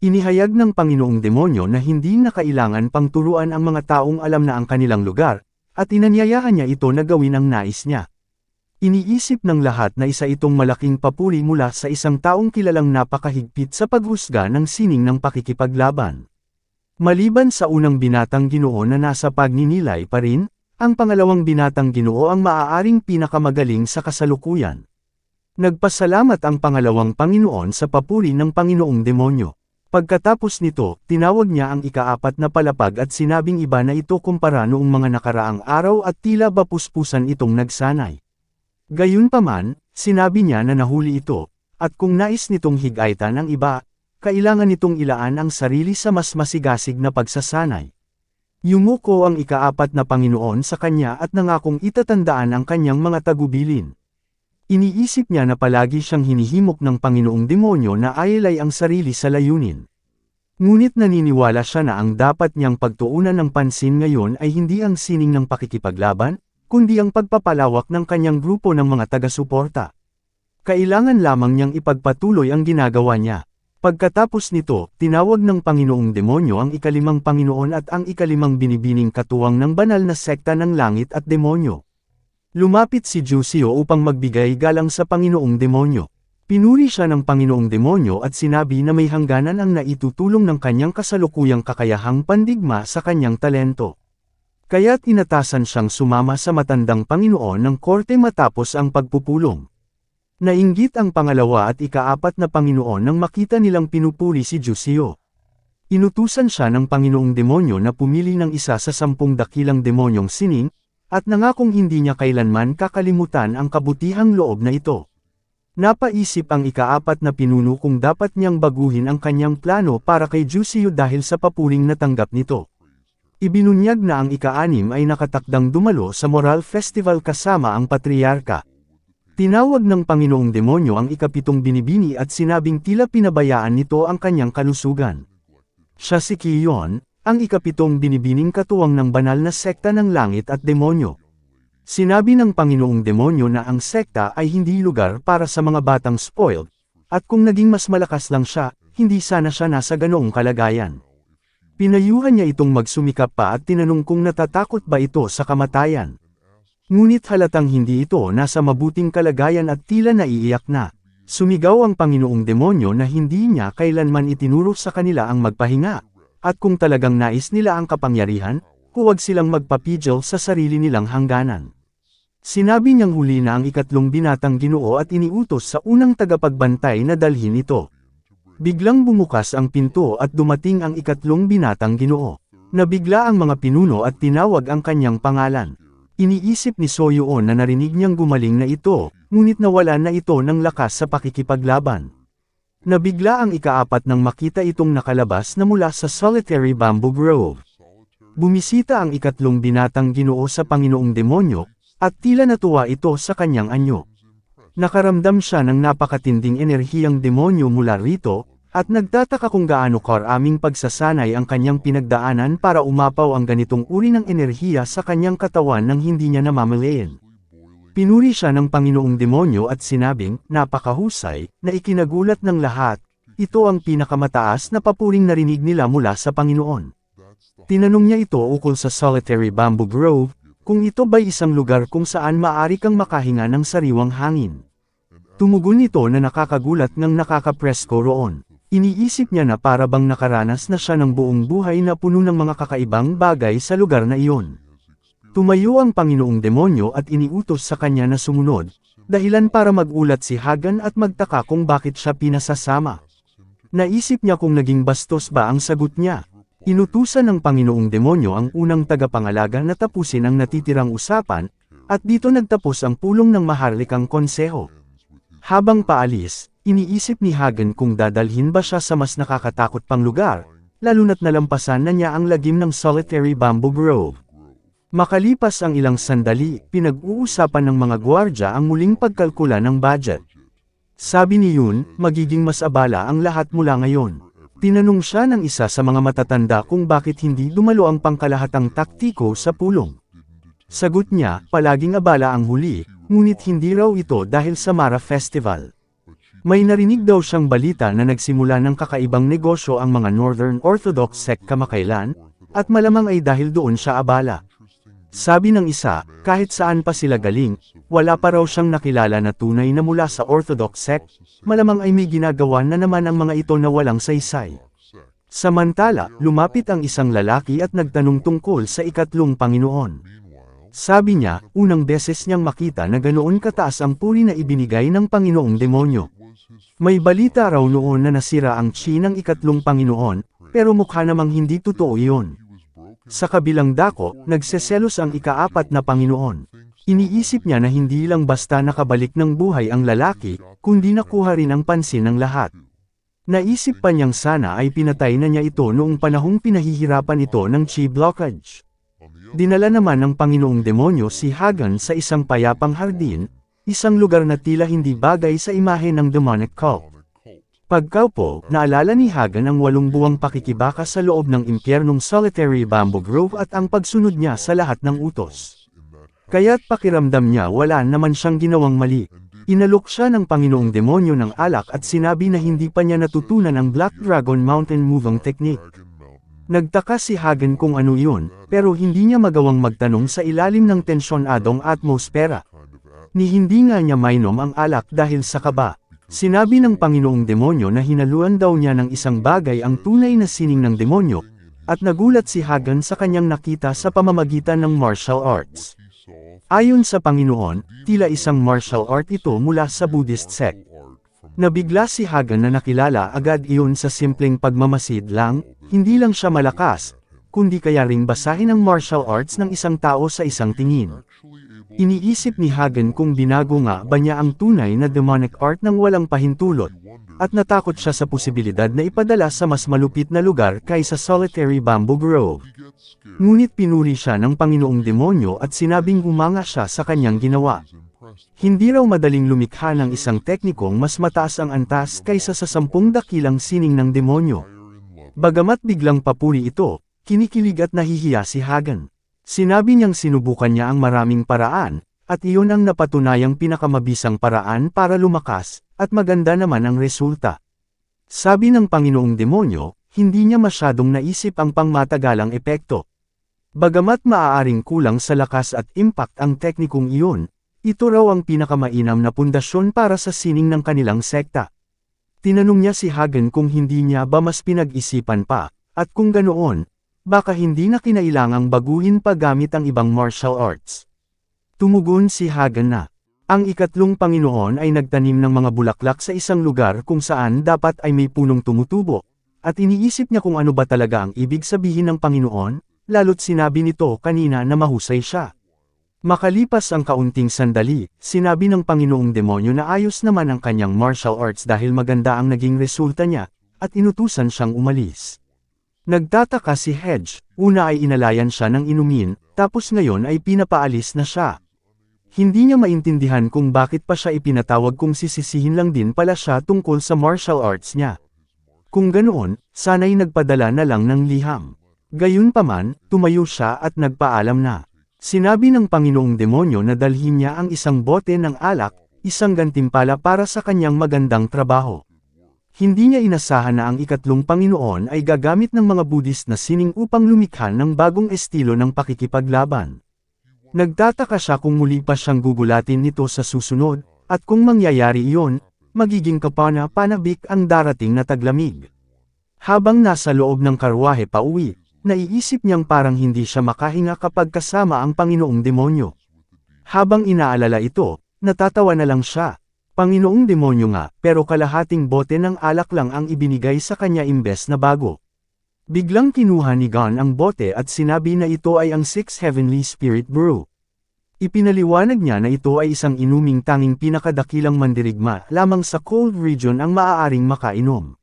Inihayag ng Panginoong Demonyo na hindi na kailangan pang turuan ang mga taong alam na ang kanilang lugar, at inanyayahan niya ito na gawin ang nais niya. Iniisip ng lahat na isa itong malaking papuri mula sa isang taong kilalang napakahigpit sa paghusga ng sining ng pakikipaglaban. Maliban sa unang binatang ginoo na nasa pagninilay pa rin, ang pangalawang binatang ginoo ang maaaring pinakamagaling sa kasalukuyan. Nagpasalamat ang pangalawang Panginoon sa papuri ng Panginoong Demonyo. Pagkatapos nito, tinawag niya ang ikaapat na palapag at sinabing iba na ito kumpara noong mga nakaraang araw at tila bapuspusan itong nagsanay. Gayunpaman, sinabi niya na nahuli ito, at kung nais nitong higaitan ang iba, kailangan nitong ilaan ang sarili sa mas masigasig na pagsasanay. Yumuko ang ikaapat na Panginoon sa kanya at nangakong itatandaan ang kanyang mga tagubilin. Iniisip niya na palagi siyang hinihimok ng Panginoong Demonyo na ayalay ang sarili sa layunin. Ngunit naniniwala siya na ang dapat niyang pagtuunan ng pansin ngayon ay hindi ang sining ng pakikipaglaban, kundi ang pagpapalawak ng kanyang grupo ng mga taga-suporta. Kailangan lamang niyang ipagpatuloy ang ginagawa niya. Pagkatapos nito, tinawag ng Panginoong Demonyo ang ikalimang Panginoon at ang ikalimang binibining katuwang ng banal na sekta ng langit at demonyo. Lumapit si Jusio upang magbigay galang sa Panginoong Demonyo. Pinuri siya ng Panginoong Demonyo at sinabi na may hangganan ang naitutulong ng kanyang kasalukuyang kakayahang pandigma sa kanyang talento. Kaya tinatasan siyang sumama sa matandang Panginoon ng korte matapos ang pagpupulong. Nainggit ang pangalawa at ikaapat na Panginoon nang makita nilang pinupuri si Jusio. Inutusan siya ng Panginoong Demonyo na pumili ng isa sa sampung dakilang demonyong sining, at nangakong hindi niya kailanman kakalimutan ang kabutihang loob na ito. Napaisip ang ikaapat na pinuno kung dapat niyang baguhin ang kanyang plano para kay Jusio dahil sa papuring natanggap nito. Ibinunyag na ang ikaanim ay nakatakdang dumalo sa Moral Festival kasama ang patriarka. Tinawag ng Panginoong Demonyo ang ikapitong binibini at sinabing tila pinabayaan nito ang kanyang kalusugan. Siya si Kiyon, ang ikapitong binibining katuwang ng banal na sekta ng langit at demonyo. Sinabi ng Panginoong Demonyo na ang sekta ay hindi lugar para sa mga batang spoiled, at kung naging mas malakas lang siya, hindi sana siya nasa ganoong kalagayan. Pinayuhan niya itong magsumikap pa at tinanong kung natatakot ba ito sa kamatayan. Ngunit halatang hindi ito nasa mabuting kalagayan at tila naiiyak na. Sumigaw ang Panginoong Demonyo na hindi niya kailanman itinuro sa kanila ang magpahinga. At kung talagang nais nila ang kapangyarihan, huwag silang magpapigil sa sarili nilang hangganan. Sinabi niyang huli na ang ikatlong binatang ginoo at iniutos sa unang tagapagbantay na dalhin ito. Biglang bumukas ang pinto at dumating ang ikatlong binatang ginoo. Nabigla ang mga pinuno at tinawag ang kanyang pangalan. Iniisip ni Soyoon na narinig niyang gumaling na ito, ngunit nawala na ito ng lakas sa pakikipaglaban. Nabigla ang ikaapat nang makita itong nakalabas na mula sa solitary bamboo grove. Bumisita ang ikatlong binatang ginoo sa Panginoong Demonyo, at tila natuwa ito sa kanyang anyo. Nakaramdam siya ng napakatinding enerhiyang demonyo mula rito, at nagtataka kung gaano karaming pagsasanay ang kanyang pinagdaanan para umapaw ang ganitong uri ng enerhiya sa kanyang katawan nang hindi niya namamalayan. Pinuri siya ng Panginoong Demonyo at sinabing, napakahusay, na ikinagulat ng lahat, ito ang pinakamataas na papuring narinig nila mula sa Panginoon. Tinanong niya ito ukol sa solitary bamboo grove, kung ito ba'y isang lugar kung saan maaari kang makahinga ng sariwang hangin. Tumugon ito na nakakagulat ng nakakapresko roon. Iniisip niya na para bang nakaranas na siya ng buong buhay na puno ng mga kakaibang bagay sa lugar na iyon. Tumayo ang Panginoong Demonyo at iniutos sa kanya na sumunod, dahilan para magulat si Hagan at magtaka kung bakit siya pinasasama. Naisip niya kung naging bastos ba ang sagot niya. Inutusan ng Panginoong Demonyo ang unang tagapangalaga na tapusin ang natitirang usapan, at dito nagtapos ang pulong ng maharlikang konseho. Habang paalis, iniisip ni Hagan kung dadalhin ba siya sa mas nakakatakot pang lugar, lalo na't nalampasan na niya ang lagim ng solitary bamboo grove. Makalipas ang ilang sandali, pinag-uusapan ng mga gwardya ang muling pagkalkula ng budget. Sabi ni Yun, magiging mas abala ang lahat mula ngayon. Tinanong siya ng isa sa mga matatanda kung bakit hindi dumalo ang pangkalahatang taktiko sa pulong. Sagot niya, palaging abala ang huli, ngunit hindi raw ito dahil sa Mara Festival. May narinig daw siyang balita na nagsimula ng kakaibang negosyo ang mga Northern Orthodox sect kamakailan, at malamang ay dahil doon siya abala. Sabi ng isa, kahit saan pa sila galing, wala pa raw siyang nakilala na tunay na mula sa Orthodox sect, malamang ay may ginagawa na naman ang mga ito na walang saysay. Samantala, lumapit ang isang lalaki at nagtanong tungkol sa ikatlong Panginoon. Sabi niya, unang beses niyang makita na ganoon kataas ang puri na ibinigay ng Panginoong demonyo. May balita raw noon na nasira ang chi ng ikatlong Panginoon, pero mukha namang hindi totoo iyon. Sa kabilang dako, nagseselos ang ikaapat na Panginoon. Iniisip niya na hindi lang basta nakabalik ng buhay ang lalaki, kundi nakuha rin ang pansin ng lahat. Naisip pa niyang sana ay pinatay na niya ito noong panahong pinahihirapan ito ng chi blockage. Dinala naman ng Panginoong Demonyo si Hagan sa isang payapang hardin, isang lugar na tila hindi bagay sa imahe ng demonic cult. Pagkaupo, naalala ni Hagan ang walong buwang pakikibaka sa loob ng impyernong solitary bamboo grove at ang pagsunod niya sa lahat ng utos. Kaya't pakiramdam niya wala naman siyang ginawang mali. Inalok siya ng Panginoong Demonyo ng alak at sinabi na hindi pa niya natutunan ang Black Dragon Mountain Moving Technique. Nagtaka si Hagen kung ano yun, pero hindi niya magawang magtanong sa ilalim ng tensyonadong atmosfera. Ni hindi nga niya mainom ang alak dahil sa kaba. Sinabi ng Panginoong Demonyo na hinaluan daw niya ng isang bagay ang tunay na sining ng demonyo, at nagulat si Hagen sa kanyang nakita sa pamamagitan ng martial arts. Ayon sa Panginoon, tila isang martial art ito mula sa Buddhist sect. Nabigla si Hagan na nakilala agad iyon sa simpleng pagmamasid lang, hindi lang siya malakas, kundi kaya ring basahin ang martial arts ng isang tao sa isang tingin. Iniisip ni Hagen kung binago nga ba niya ang tunay na demonic art ng walang pahintulot, at natakot siya sa posibilidad na ipadala sa mas malupit na lugar kaysa solitary bamboo grove. Ngunit pinuri siya ng Panginoong Demonyo at sinabing umanga siya sa kanyang ginawa. Hindi raw madaling lumikha ng isang teknikong mas mataas ang antas kaysa sa sampung dakilang sining ng demonyo. Bagamat biglang papuri ito, kinikilig at nahihiya si Hagan. Sinabi niyang sinubukan niya ang maraming paraan, at iyon ang napatunayang pinakamabisang paraan para lumakas, at maganda naman ang resulta. Sabi ng Panginoong Demonyo, hindi niya masyadong naisip ang pangmatagalang epekto. Bagamat maaaring kulang sa lakas at impact ang teknikong iyon, ito raw ang pinakamainam na pundasyon para sa sining ng kanilang sekta. Tinanong niya si Hagen kung hindi niya ba mas pinag-isipan pa, at kung ganoon, baka hindi na kinailangang baguhin pa gamit ang ibang martial arts. Tumugon si Hagen na, ang ikatlong Panginoon ay nagtanim ng mga bulaklak sa isang lugar kung saan dapat ay may punong tumutubo, at iniisip niya kung ano ba talaga ang ibig sabihin ng Panginoon, lalo't sinabi nito kanina na mahusay siya. Makalipas ang kaunting sandali, sinabi ng Panginoong Demonyo na ayos naman ang kanyang martial arts dahil maganda ang naging resulta niya, at inutusan siyang umalis. Nagtataka si Hedge, una ay inalayan siya ng inumin, tapos ngayon ay pinapaalis na siya. Hindi niya maintindihan kung bakit pa siya ipinatawag kung sisisihin lang din pala siya tungkol sa martial arts niya. Kung ganoon, sana'y nagpadala na lang ng liham. Gayunpaman, tumayo siya at nagpaalam na. Sinabi ng Panginoong Demonyo na dalhin niya ang isang bote ng alak, isang gantimpala para sa kanyang magandang trabaho. Hindi niya inasahan na ang ikatlong Panginoon ay gagamit ng mga Buddhist na sining upang lumikha ng bagong estilo ng pakikipaglaban. Nagtataka siya kung muli pa siyang gugulatin nito sa susunod, at kung mangyayari iyon, magiging kapana-panabik ang darating na taglamig. Habang nasa loob ng karwahe pa uwi, Naiisip niyang parang hindi siya makahinga kapag kasama ang Panginoong Demonyo. Habang inaalala ito, natatawa na lang siya. Panginoong Demonyo nga, pero kalahating bote ng alak lang ang ibinigay sa kanya imbes na bago. Biglang kinuha ni Gon ang bote at sinabi na ito ay ang Six Heavenly Spirit Brew. Ipinaliwanag niya na ito ay isang inuming tanging pinakadakilang mandirigma lamang sa cold region ang maaaring makainom.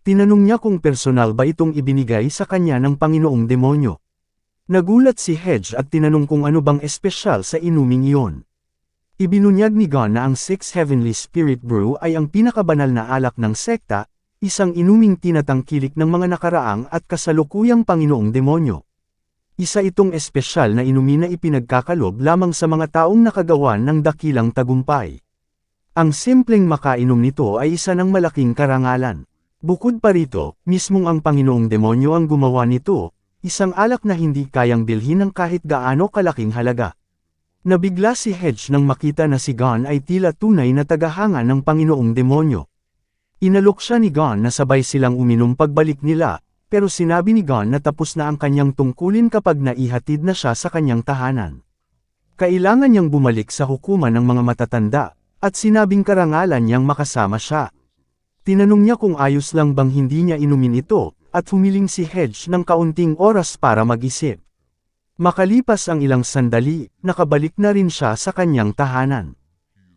Tinanong niya kung personal ba itong ibinigay sa kanya ng Panginoong Demonyo. Nagulat si Hedge at tinanong kung ano bang espesyal sa inuming iyon. Ibinunyag ni Gon na ang Six Heavenly Spirit Brew ay ang pinakabanal na alak ng sekta, isang inuming tinatangkilik ng mga nakaraang at kasalukuyang Panginoong Demonyo. Isa itong espesyal na inumin na ipinagkakalob lamang sa mga taong nakagawa ng dakilang tagumpay. Ang simpleng makainom nito ay isa ng malaking karangalan. Bukod pa rito, mismong ang Panginoong Demonyo ang gumawa nito, isang alak na hindi kayang bilhin ng kahit gaano kalaking halaga. Nabigla si Hedge nang makita na si Gon ay tila tunay na tagahanga ng Panginoong Demonyo. Inalok siya ni Gon na sabay silang uminom pagbalik nila, pero sinabi ni Gon na tapos na ang kanyang tungkulin kapag naihatid na siya sa kanyang tahanan. Kailangan niyang bumalik sa hukuman ng mga matatanda, at sinabing karangalan niyang makasama siya. Tinanong niya kung ayos lang bang hindi niya inumin ito, at humiling si Hedge ng kaunting oras para mag-isip. Makalipas ang ilang sandali, nakabalik na rin siya sa kanyang tahanan.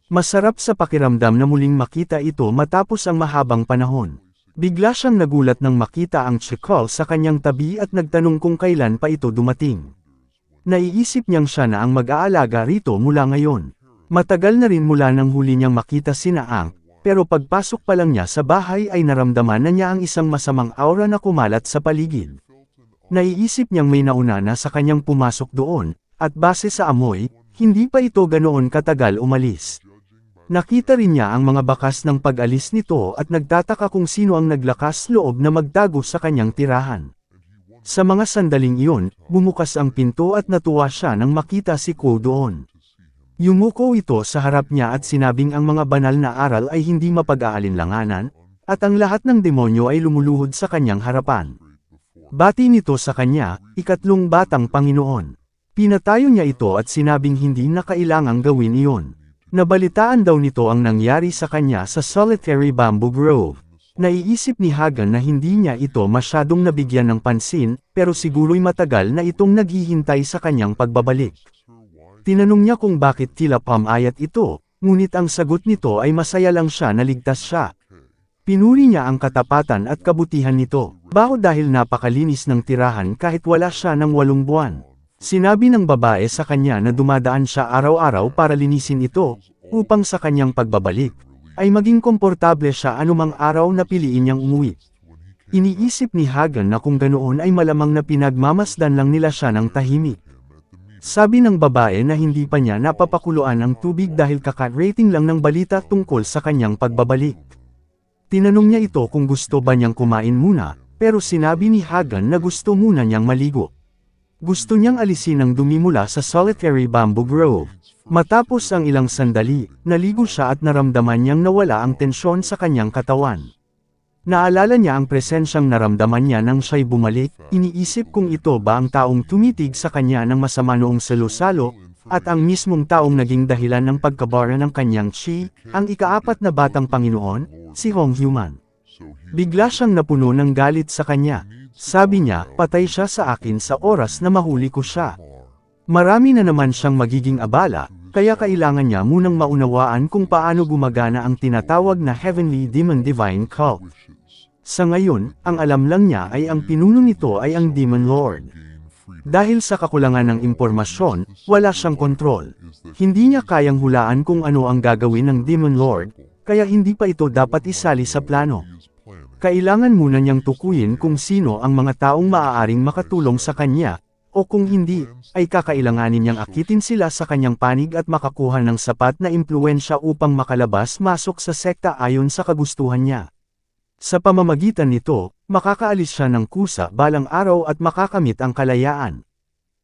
Masarap sa pakiramdam na muling makita ito matapos ang mahabang panahon. Bigla siyang nagulat nang makita ang Chikol sa kanyang tabi at nagtanong kung kailan pa ito dumating. Naiisip niyang siya na ang mag-aalaga rito mula ngayon. Matagal na rin mula nang huli niyang makita si Naang, pero pagpasok pa lang niya sa bahay ay naramdaman na niya ang isang masamang aura na kumalat sa paligid. Naiisip niyang may nauna na sa kanyang pumasok doon, at base sa amoy, hindi pa ito ganoon katagal umalis. Nakita rin niya ang mga bakas ng pag-alis nito at nagtataka kung sino ang naglakas loob na magtago sa kanyang tirahan. Sa mga sandaling iyon, bumukas ang pinto at natuwa siya nang makita si Ko doon. Yumuko ito sa harap niya at sinabing ang mga banal na aral ay hindi mapag-aalinlanganan, at ang lahat ng demonyo ay lumuluhod sa kanyang harapan. Bati nito sa kanya, ikatlong batang Panginoon. Pinatayo niya ito at sinabing hindi na kailangang gawin iyon. Nabalitaan daw nito ang nangyari sa kanya sa solitary bamboo grove. Naiisip ni Hagan na hindi niya ito masyadong nabigyan ng pansin, pero siguro'y matagal na itong naghihintay sa kanyang pagbabalik. Tinanong niya kung bakit tila pamayat ito, ngunit ang sagot nito ay masaya lang siya na ligtas siya. Pinuri niya ang katapatan at kabutihan nito, baho dahil napakalinis ng tirahan kahit wala siya ng walong buwan. Sinabi ng babae sa kanya na dumadaan siya araw-araw para linisin ito, upang sa kanyang pagbabalik, ay maging komportable siya anumang araw na piliin niyang umuwi. Iniisip ni Hagan na kung ganoon ay malamang na pinagmamasdan lang nila siya ng tahimik. Sabi ng babae na hindi pa niya napapakuluan ang tubig dahil kaka-rating lang ng balita tungkol sa kanyang pagbabalik. Tinanong niya ito kung gusto ba niyang kumain muna, pero sinabi ni Hagan na gusto muna niyang maligo. Gusto niyang alisin ang dumi mula sa solitary bamboo grove. Matapos ang ilang sandali, naligo siya at naramdaman niyang nawala ang tensyon sa kanyang katawan. Naalala niya ang presensyang naramdaman niya nang siya'y bumalik, iniisip kung ito ba ang taong tumitig sa kanya ng masama noong salo-salo, at ang mismong taong naging dahilan ng pagkabara ng kanyang chi, ang ikaapat na batang Panginoon, si Hong Human. Bigla siyang napuno ng galit sa kanya. Sabi niya, patay siya sa akin sa oras na mahuli ko siya. Marami na naman siyang magiging abala, kaya kailangan niya munang maunawaan kung paano gumagana ang tinatawag na Heavenly Demon Divine Cult. Sa ngayon, ang alam lang niya ay ang pinuno nito ay ang Demon Lord. Dahil sa kakulangan ng impormasyon, wala siyang kontrol. Hindi niya kayang hulaan kung ano ang gagawin ng Demon Lord, kaya hindi pa ito dapat isali sa plano. Kailangan muna niyang tukuyin kung sino ang mga taong maaaring makatulong sa kanya, o kung hindi, ay kakailanganin niyang akitin sila sa kanyang panig at makakuha ng sapat na impluensya upang makalabas-masok sa sekta ayon sa kagustuhan niya. Sa pamamagitan nito, makakaalis siya ng kusa balang araw at makakamit ang kalayaan.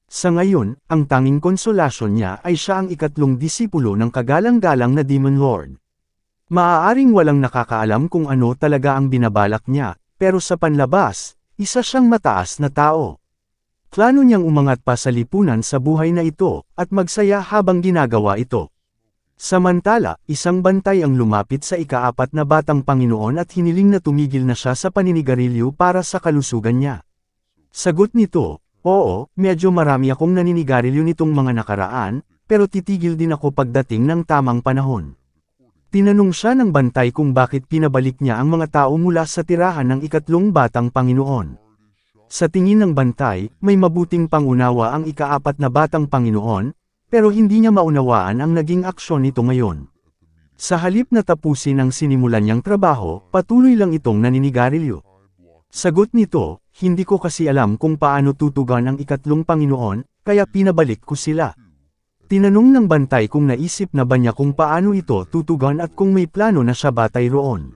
Sa ngayon, ang tanging konsolasyon niya ay siya ang ikatlong disipulo ng kagalang-galang na Demon Lord. Maaaring walang nakakaalam kung ano talaga ang binabalak niya, pero sa panlabas, isa siyang mataas na tao. Plano niyang umangat pa sa lipunan sa buhay na ito, at magsaya habang ginagawa ito. Samantala, isang bantay ang lumapit sa ikaapat na batang Panginoon at hiniling na tumigil na siya sa paninigarilyo para sa kalusugan niya. Sagot nito, Oo, medyo marami akong naninigarilyo nitong mga nakaraan, pero titigil din ako pagdating ng tamang panahon. Tinanong siya ng bantay kung bakit pinabalik niya ang mga tao mula sa tirahan ng ikatlong batang Panginoon. Sa tingin ng bantay, may mabuting pangunawa ang ikaapat na batang Panginoon, pero hindi niya maunawaan ang naging aksyon nito ngayon. Sa halip na tapusin ang sinimulan niyang trabaho, patuloy lang itong naninigarilyo. Sagot nito, hindi ko kasi alam kung paano tutugan ang ikatlong Panginoon, kaya pinabalik ko sila. Tinanong ng bantay kung naisip na ba niya kung paano ito tutugan at kung may plano na siya batay roon.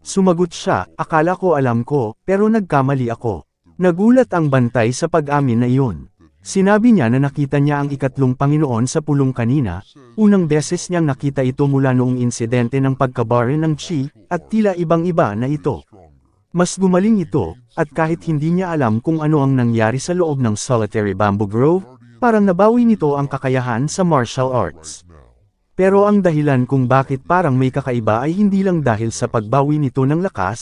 Sumagot siya, akala ko alam ko, pero nagkamali ako. Nagulat ang bantay sa pag-amin na iyon. Sinabi niya na nakita niya ang ikatlong Panginoon sa pulong kanina, unang beses niyang nakita ito mula noong insidente ng pagkabare ng Chi, at tila ibang-iba na ito. Mas gumaling ito, at kahit hindi niya alam kung ano ang nangyari sa loob ng solitary bamboo grove, parang nabawi nito ang kakayahan sa martial arts. Pero ang dahilan kung bakit parang may kakaiba ay hindi lang dahil sa pagbawi nito ng lakas,